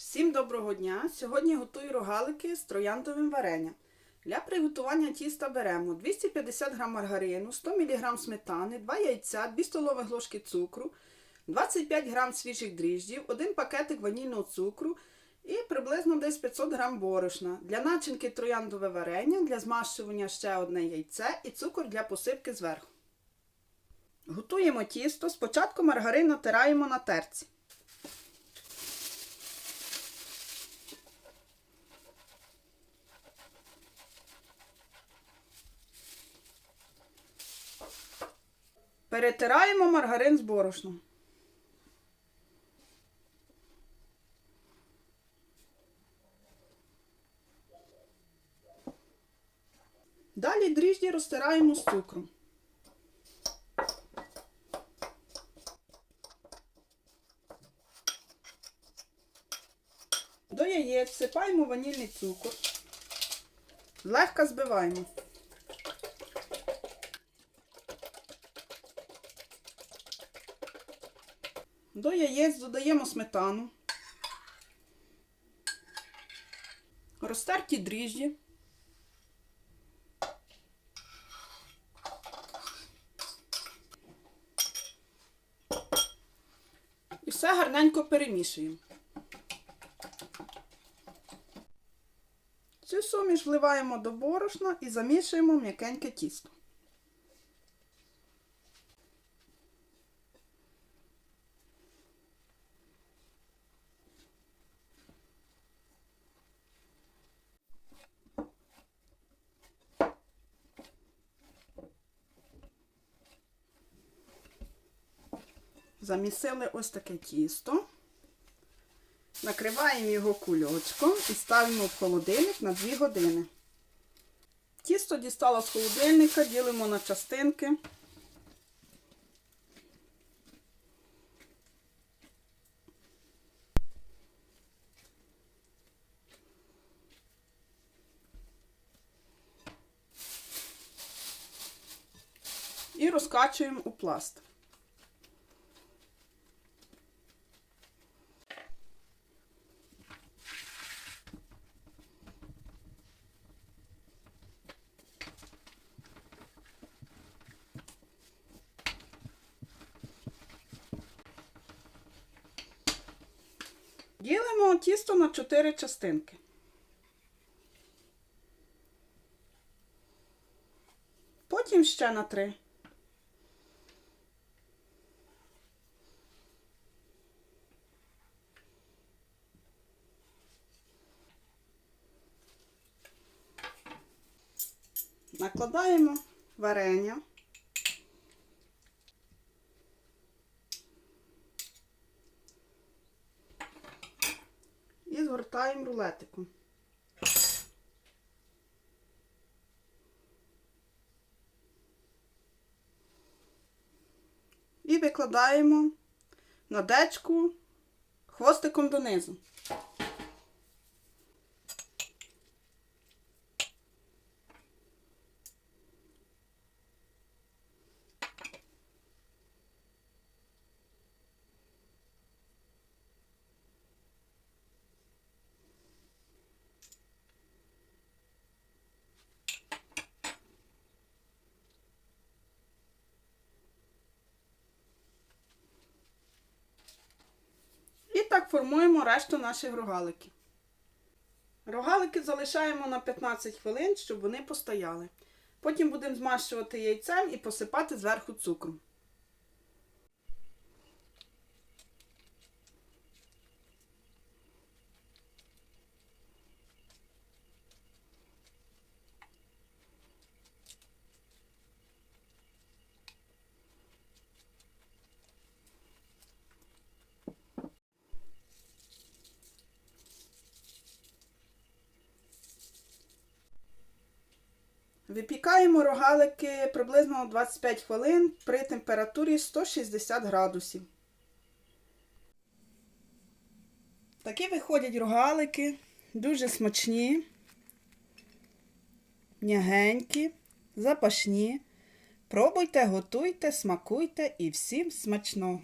Всім доброго дня! Сьогодні готую рогалики з трояндовим варенням. Для приготування тіста беремо 250 г маргарину, 100 мг сметани, 2 яйця, 2 столових ложки цукру, 25 г свіжих дріжджів, 1 пакетик ванільного цукру і приблизно десь 500 г борошна. Для начинки трояндове варення, для змащування ще одне яйце і цукор для посипки зверху. Готуємо тісто. Спочатку маргарин натираємо на терці. Перетираємо маргарин з борошном. Далі дріжджі розтираємо з цукром. До яєць всипаємо ванільний цукор. Легко збиваємо. До яєць додаємо сметану, розтерті дріжджі, і все гарненько перемішуємо. Цю суміш вливаємо до борошна і замішуємо м'якеньке тісто. Замісили ось таке тісто. Накриваємо його кульочком і ставимо в холодильник на 2 години. Тісто дістало з холодильника, ділимо на частинки. І розкачуємо у пласт. Ділимо тісто на 4 частинки. Потім ще на 3. Накладаємо варення. І згортаємо рулетиком. І викладаємо на дечку хвостиком донизу. Так формуємо решту наших рогаликів. Рогалики залишаємо на 15 хвилин, щоб вони постояли. Потім будемо змащувати яйцем і посипати зверху цукром. Випікаємо рогалики приблизно 25 хвилин при температурі 160 градусів. Такі виходять рогалики, дуже смачні, м'ягенькі, запашні. Пробуйте, готуйте, смакуйте і всім смачного!